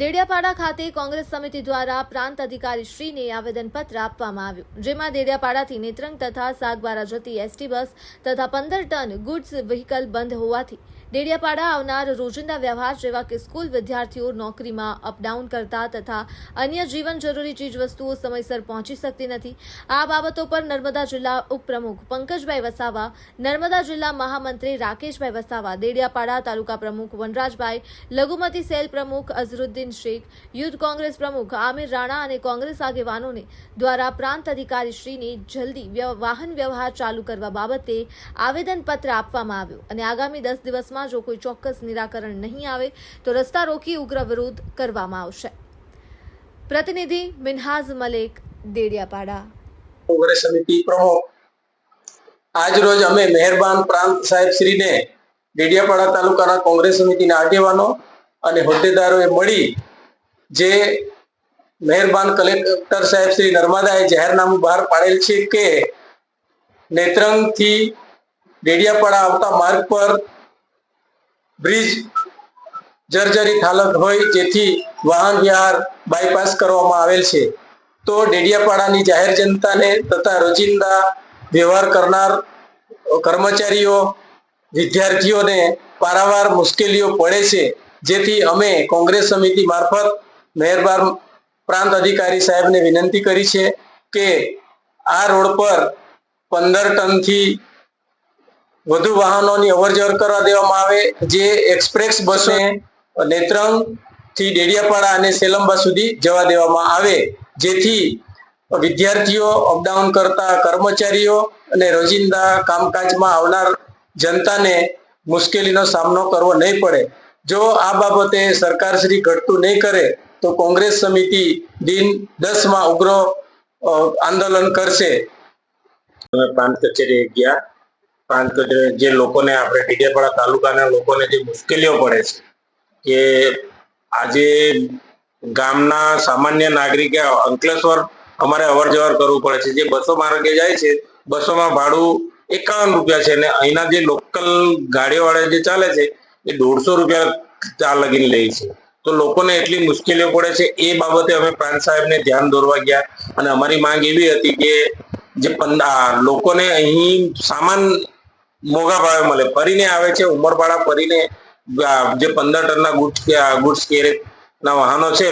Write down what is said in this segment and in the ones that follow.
દેડિયાપાડા ખાતે કોંગ્રેસ સમિતિ દ્વારા પ્રાંત અધિકારી શ્રીને આવેદનપત્ર આપવામાં આવ્યું, જેમાં દેડિયાપાડાથી નેત્રંગ તથા સાગબારા જતી એસટી બસ તથા પંદર ટન ગુડ્સ વ્હીકલ બંધ હોવાથી દેડિયાપાડા આવનાર રોજિંદા વ્યવહાર જેવા કે સ્કૂલ વિદ્યાર્થીઓ નોકરીમાં અપડાઉન કરતા તથા અન્ય જીવન જરૂરી ચીજવસ્તુઓ સમયસર પહોંચી શકતી નથી. આ બાબતો પર નર્મદા જિલ્લા ઉપપ્રમુખ પંકજભાઈ વસાવા, નર્મદા જિલ્લા મહામંત્રી રાકેશભાઈ વસાવા, દેડિયાપાડા તાલુકા પ્રમુખ વનરાજભાઈ, લઘુમતી સેલ પ્રમુખ અઝરુદ્દીન શેખ યુથ કોંગ્રેસ પ્રમુખ આમિર રાણા અને કોંગ્રેસ આગેવાનોને દ્વારા પ્રાંત અધિકારીશ્રીને જલ્દી વાહન વ્યવહાર ચાલુ કરવા બાબતે આવેદનપત્ર આપવામાં આવ્યું. અને આગામી દસ દિવસમાં જો કોઈ ચોક્કસ નિરાકરણ નહીં આવે, તો રસ્તા રોકી ઉગ્ર વિરોધ કરવામાં આવશે. પ્રતિનિધિ મિનહાઝ મલેક, દેડિયાપાડા. કોંગ્રેસ સમિતિ પ્રમુખ, આજરોજ અમે મહેરબાન પ્રાંત સાહેબ શ્રીને ડેડિયાપાડા તાલુકાના કોંગ્રેસ સમિતિના આગેવાનો અને હોદ્દેદારોએ મળી જે મહેરબાન કલેક્ટર સાહેબ શ્રી નર્મદાએ જાહેરનામું બહાર પાડેલ છે કે નેત્રંગથી ડેડિયાપાડા આવતા માર્ગ પર બ્રિજ જર્જરિત હાલત હોય જેથી વાહન વ્યવહાર બાયપાસ કરવામાં આવેલ છે. તો ડેડિયાપાડાની જાહેર જનતાને તથા રોજિંદા વ્યવહાર કરનાર કર્મચારીઓ, વિદ્યાર્થીઓને પારાવાર મુશ્કેલીઓ પડે છે. જેથી અમે કોંગ્રેસ સમિતિ મારફત મહેરબાર પ્રાંત અધિકારી સાહેબને વિનંતી કરી છે કે આ રોડ પર પંદર ટનથી વધુ વાહનોની અવરજવર કરવા દેવામાં આવે, જે એક્સપ્રેસ બસને નેત્રંગથી ડેડિયાપાડા અને સેલંબા સુધી જવા દેવામાં આવે. જેથી વિદ્યાર્થીઓ, અપડાઉન કરતા કર્મચારીઓ અને રોજિંદા કામકાજમાં આવનાર જનતાને મુશ્કેલીનો સામનો કરવો નહીં પડે. જો આ બાબતે સરકારશ્રી ઘટતું નહીં કરે, તો કોંગ્રેસ સમિતિ દિન દસમાં ઉગ્ર આંદોલન કરશે. અમે પ્રાંત કચેરી ગયા. પ્રાંત કચેરી જે લોકોને આપણે ડીડેપાડા તાલુકાના લોકોને જે મુશ્કેલીઓ પડે છે, કે આજે ગામના સામાન્ય નાગરિકે અંકલેશ્વર અમારે અવર જવર કરવું પડે છે. જે બસો માર્ગે જાય છે, બસોમાં ભાડું એકાવન રૂપિયા છે અને અહીંના જે લોકલ ગાડીવાળા જે ચાલે છે એ દોઢસો રૂપિયા ચાર લગીને લે છે. તો લોકોને એટલી મુશ્કેલીઓ પડે છે. એ બાબતે અમે પ્રાંત સાહેબને ધ્યાન દોરવા ગયા અને અમારી માંગ એવી હતી કે જે લોકોને અહીં સામાન મોંઘા ભાવે મળે. ફરીને આવે છે, ઉમરપાડા ફરીને જે પંદર ટનના ગુડ્સ ગુડ્સ કેરેટના વાહનો છે,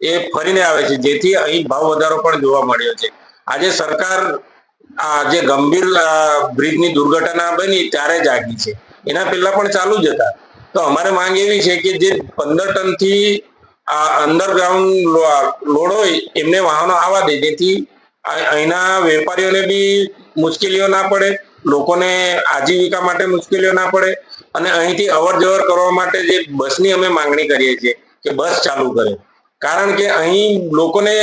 એ ફરીને આવે છે. જેથી અહીં ભાવ વધારો પણ જોવા મળ્યો છે. આજે સરકાર આ જે ગંભીર બ્રિજની દુર્ઘટના બની ત્યારે જાગી છે. એના પહેલા પણ ચાલુ જ હતા. તો અમારે માંગ એવી છે કે જે પંદર ટનથી આ અંડરગ્રાઉન્ડ લોડ હોય, એમને વાહનો આવવા દે, જેથી અહીંના વેપારીઓને બી મુશ્કેલીઓ ના પડે, લોકોને આજીવિકા માટે મુશ્કેલીઓ ના પડે, અને અહીંથી અવર જવર કરવા માટે જે બસની અમે માંગણી કરીએ છીએ કે બસ ચાલુ કરે. કારણ કે અહીં લોકોને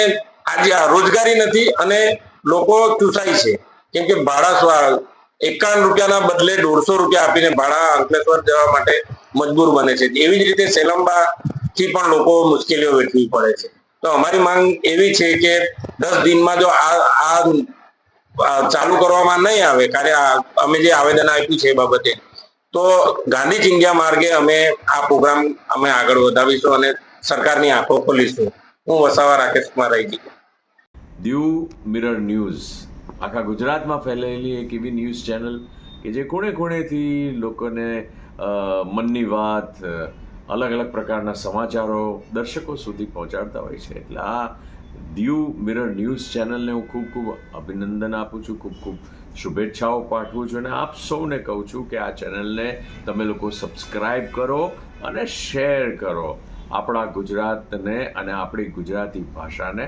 આજે રોજગારી નથી અને લોકો ચૂસાય છે. કેમ કે ભાડા એકાવન રૂપિયાના બદલે દોઢસો રૂપિયા આપીને ભાડા અંકલેશ્વર જવા માટે મજબૂર બને છે. એવી જ રીતે સેલંબા થી પણ લોકો મુશ્કેલીઓ વેઠવી પડે છે. તો અમારી માંગ એવી છે કે દસ દિનમાં જો આ ચાલુ કરવામાં નહીં આવે કાર્ય અમે જે આવેદન આપ્યું છે એ બાબતે, તો ગાંધી ચિંગ્યા માર્ગે અમે આ પ્રોગ્રામ અમે આગળ વધાવીશું અને સરકારની આંખો ખોલીશું. હું વસાવા રાકેશ કુમાર રહી દીવ મિરર ન્યૂઝ. આખા ગુજરાતમાં ફેલાયેલી એક એવી ન્યૂઝ ચેનલ કે જે ખૂણે ખૂણેથી લોકોને મનની વાત અલગ અલગ પ્રકારના સમાચારો દર્શકો સુધી પહોંચાડતા હોય છે. એટલે આ દીવ મિરર ન્યૂઝ ચેનલને હું ખૂબ ખૂબ અભિનંદન આપું છું, ખૂબ ખૂબ શુભેચ્છાઓ પાઠવું છું અને આપ સૌને કહું છું કે આ ચેનલને તમે લોકો સબસ્ક્રાઈબ કરો અને શેર કરો આપણા ગુજરાતને અને આપણી ગુજરાતી ભાષાને.